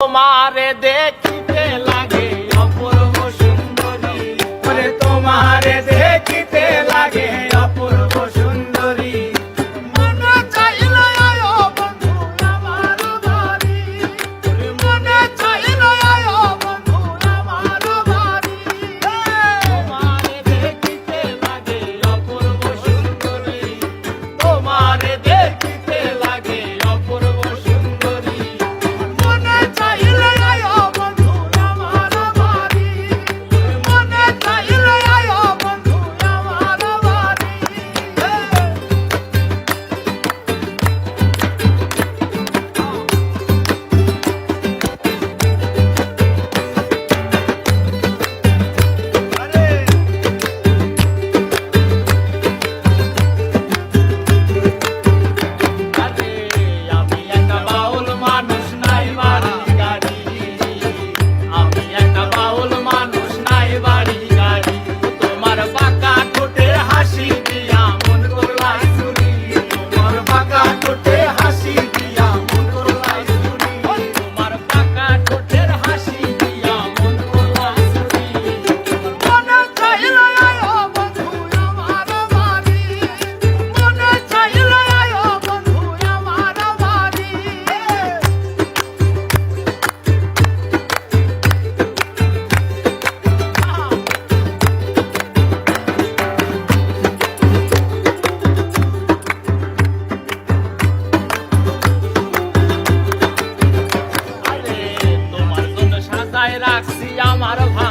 তোমারে দেখিতে রাখছি আমার ভাঙা